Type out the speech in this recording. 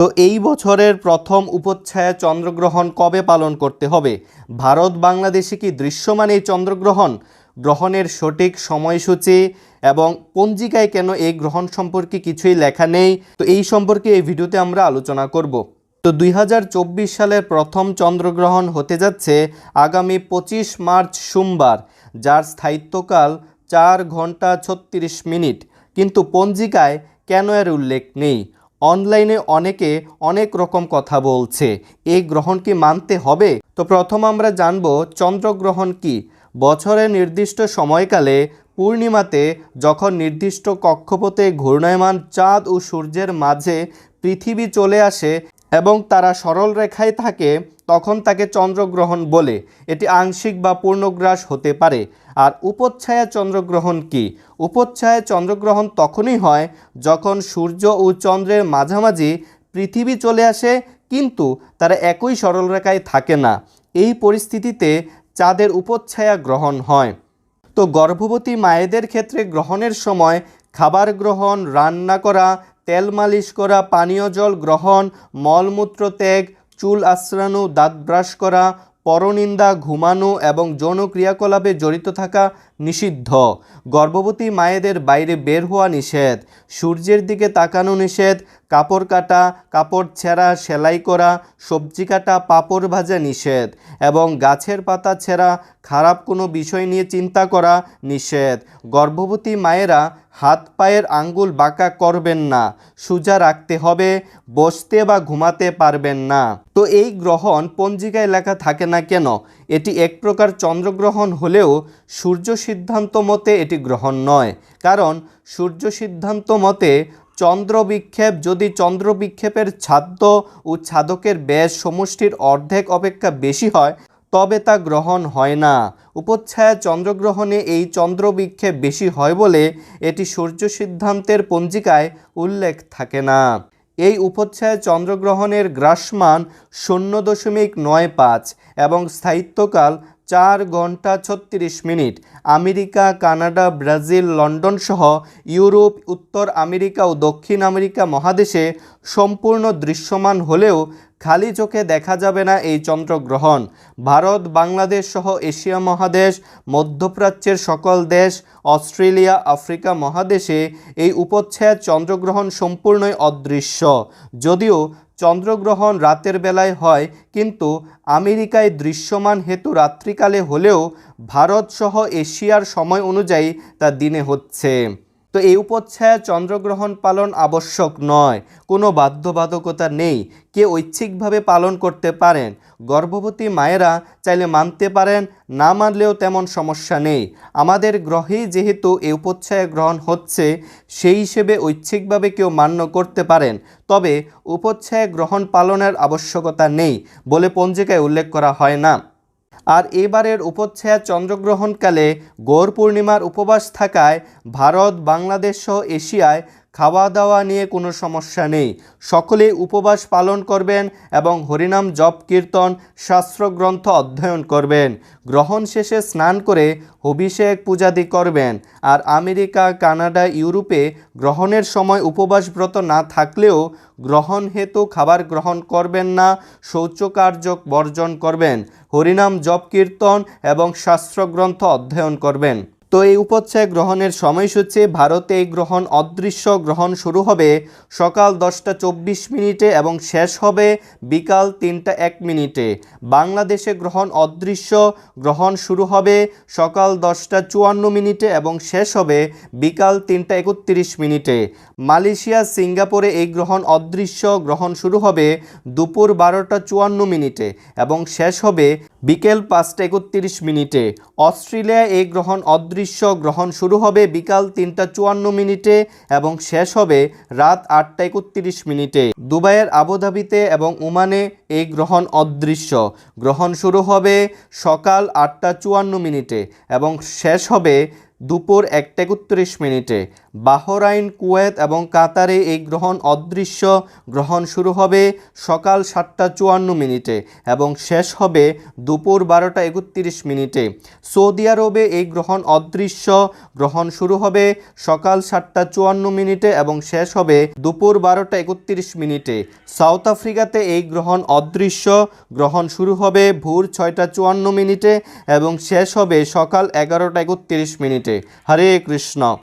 তো এই বছরের প্রথম উপচ্ছায়া চন্দ্রগ্রহণ কবে পালন করতে হবে? ভারত বাংলাদেশে কি দৃশ্যমান এই চন্দ্রগ্রহণ? গ্রহণের সঠিক সময়সূচি এবং পঞ্জিকায় কেন এই গ্রহণ সম্পর্কে কিছুই লেখা নেই? তো এই সম্পর্কে এই ভিডিওতে আমরা আলোচনা করব। তো দুই হাজার চব্বিশ সালের প্রথম চন্দ্রগ্রহণ হতে যাচ্ছে আগামী পঁচিশ মার্চ সোমবার, যার স্থায়িত্বকাল চার ঘণ্টা ছত্রিশ মিনিট। কিন্তু পঞ্জিকায় কেন এর উল্লেখ নেই? অনলাইনে অনেকে অনেক রকম কথা বলছে। এই গ্রহণ কি মানতে হবে? তো প্রথম আমরা জানব চন্দ্রগ্রহণ কি। বছরের নির্দিষ্ট সময়কালে পূর্ণিমাতে যখন নির্দিষ্ট কক্ষপথে ঘূর্ণায়মান চাঁদ ও সূর্যের মাঝে পৃথিবী চলে আসে এবং তারা সরল রেখায় থাকে তখন তাকে চন্দ্রগ্রহণ বলে। এটি আংশিক বা পূর্ণগ্রাস হতে পারে। আর উপচ্ছায়া চন্দ্রগ্রহণ কি? উপচ্ছায়া চন্দ্রগ্রহণ তখনই হয় যখন সূর্য ও চন্দ্রের মাঝামাঝি পৃথিবী চলে আসে, কিন্তু তারা একই সরলরেখায় থাকে না। এই পরিস্থিতিতে চাঁদের উপচ্ছায়া গ্রহণ হয়। তো গর্ভবতী মায়েদের ক্ষেত্রে গ্রহণের সময় খাবার গ্রহণ, রান্না করা, তেল মালিশ করা, পানীয় জল গ্রহণ, মলমূত্র ত্যাগ চুল আশ্রানো দাঁত ব্রাশ করা পরনিন্দা ঘুমানো এবং যৌন ক্রিয়াকলাপে জড়িত থাকা নিষিদ্ধ। গর্ভবতী মায়েদের বাইরে বের হওয়া নিষেধ। সূর্যের দিকে তাকানো নিষেধ। কাপড় কাটা, কাপড় ছেঁড়া, সেলাই করা, সবজি কাটা, পাপড় ভাজা নিষেধ এবং গাছের পাতা ছেঁড়া, খারাপ কোনো বিষয় নিয়ে চিন্তা করা নিষেধ। গর্ভবতী মায়েরা হাত পায়ের আঙ্গুল বাঁকা করবেন না, সোজা রাখতে হবে, বসতে বা ঘুমাতে পারবেন না। তো এই গ্রহণ পঞ্জিকায় লেখা থাকে না কেন? এটি এক প্রকার চন্দ্রগ্রহণ হলেও সূর্য সিদ্ধান্ত মতে এটি গ্রহণ নয়। কারণ সূর্য সিদ্ধান্ত মতে চন্দ্র বিক্ষেপ যদি চন্দ্র বিক্ষেপের ছাদ্য ও ছাদকের ব্যাস সমষ্টির অর্ধেক অপেক্ষা বেশি হয়, তবে তা গ্রহণ হয় না। উপচ্ছায়া চন্দ্রগ্রহণে এই চন্দ্র বিক্ষেপ বেশি হয় বলে এটি সূর্য সিদ্ধান্তের পঞ্জিকায় উল্লেখ থাকে না। এই উপচ্ছায়া চন্দ্রগ্রহণের গ্রাসমান শূন্য দশমিক নয় পাঁচ এবং স্থায়িত্বকাল চার ঘণ্টা ছত্রিশ minute. America, Canada, Brazil, London সহ ইউরোপ, উত্তর আমেরিকা ও দক্ষিণ আমেরিকা মহাদেশে সম্পূর্ণ দৃশ্যমান হলেও খালি চোখে দেখা যাবে না এই চন্দ্রগ্রহণ। ভারত, বাংলাদেশ সহ এশিয়া মহাদেশ, মধ্যপ্রাচ্যের সকল দেশ, অস্ট্রেলিয়া, আফ্রিকা মহাদেশে এই উপচ্ছায়া চন্দ্রগ্রহণ সম্পূর্ণই অদৃশ্য। যদিও চন্দ্রগ্রহণ রাতের বেলায় হয়, কিন্তু আমেরিকায় দৃশ্যমান হেতু রাত্রিকালে হলেও ভারতসহ এশিয়ার সময় অনুযায়ী তা দিনে হচ্ছে। তো এই উপচ্ছায়া চন্দ্রগ্রহণ পালন আবশ্যক নয়। কোনো বাধ্যবাধকতা নেই। কে ঐচ্ছিকভাবে পালন করতে পারেন? গর্ভবতী মায়েরা চাইলে মানতে পারেন, না মানলেও তেমন সমস্যা নেই। আমাদের গ্রহেই যেহেতু এই উপচ্ছায়া গ্রহণ হচ্ছে, সেই হিসেবে ঐচ্ছিকভাবে কেউ মান্য করতে পারেন। তবে উপচ্ছায়া গ্রহণ পালনের আবশ্যকতা নেই বলে পঞ্জিকায় উল্লেখ করা হয় না। আর এবারের উপচ্ছায়া চন্দ্রগ্রহণকালে গৌর পূর্ণিমার উপবাস থাকায় ভারত বাংলাদেশ সহ এশিয়ায় খাওয়া দাওয়া নিয়ে কোনো সমস্যা নেই। সকলে উপবাস পালন করবেন এবং হরিনাম জপ কীর্তন, শাস্ত্রগ্রন্থ অধ্যয়ন করবেন। গ্রহণ শেষে স্নান করে অভিষেক পূজাদি করবেন। আর আমেরিকা, কানাডা, ইউরোপে গ্রহণের সময় উপবাস ব্রত না থাকলেও গ্রহণ হেতু খাবার গ্রহণ করবেন না শৌচকার্য বর্জন করবেন, হরিনাম জপ কীর্তন এবং শাস্ত্রগ্রন্থ অধ্যয়ন করবেন। তো এই উপচ্ছায় গ্রহণের সময়সূচি, ভারতে এই গ্রহণ অদৃশ্য গ্রহণ শুরু হবে সকাল দশটা চব্বিশ মিনিটে এবং শেষ হবে বিকাল তিনটা এক মিনিটে। বাংলাদেশে গ্রহণ অদৃশ্য গ্রহণ শুরু হবে সকাল দশটা চুয়ান্ন মিনিটে এবং শেষ হবে বিকাল তিনটা একত্রিশ মিনিটে। মালয়েশিয়া, সিঙ্গাপুরে এই গ্রহণ অদৃশ্য গ্রহণ শুরু হবে দুপুর বারোটা চুয়ান্ন মিনিটে এবং শেষ হবে বিকেল পাঁচটা একত্রিশ মিনিটে। অস্ট্রেলিয়ায় এই গ্রহণ অদৃশ্য গ্রহণ শুরু হবে বিকাল তিনটা চুয়ান্ন মিনিটে এবং শেষ হবে রাত আটটা একত্রিশ মিনিটে। দুবাইয়ের আবুধাবিতে এবং ওমানে এই গ্রহণ অদৃশ্য। গ্রহণ শুরু হবে সকাল আটটা চুয়ান্ন মিনিটে এবং শেষ হবে দুপুর একটা একত্রিশ মিনিটে। বাহরাইন, কুয়েত এবং কাতারে এই গ্রহণ অদৃশ্য। গ্রহণ শুরু হবে সকাল সাতটা চুয়ান্ন মিনিটে এবং শেষ হবে দুপুর বারোটা একত্রিশ মিনিটে। সৌদি আরবে এই গ্রহণ অদৃশ্য। গ্রহণ শুরু হবে সকাল সাতটা চুয়ান্ন মিনিটে এবং শেষ হবে দুপুর বারোটা একত্রিশ মিনিটে। সাউথ আফ্রিকাতে এই গ্রহণ অদৃশ্য। গ্রহণ শুরু হবে ভোর ছয়টা চুয়ান্ন মিনিটে এবং শেষ হবে সকাল এগারোটা একত্রিশ মিনিটে। হরে কৃষ্ণ।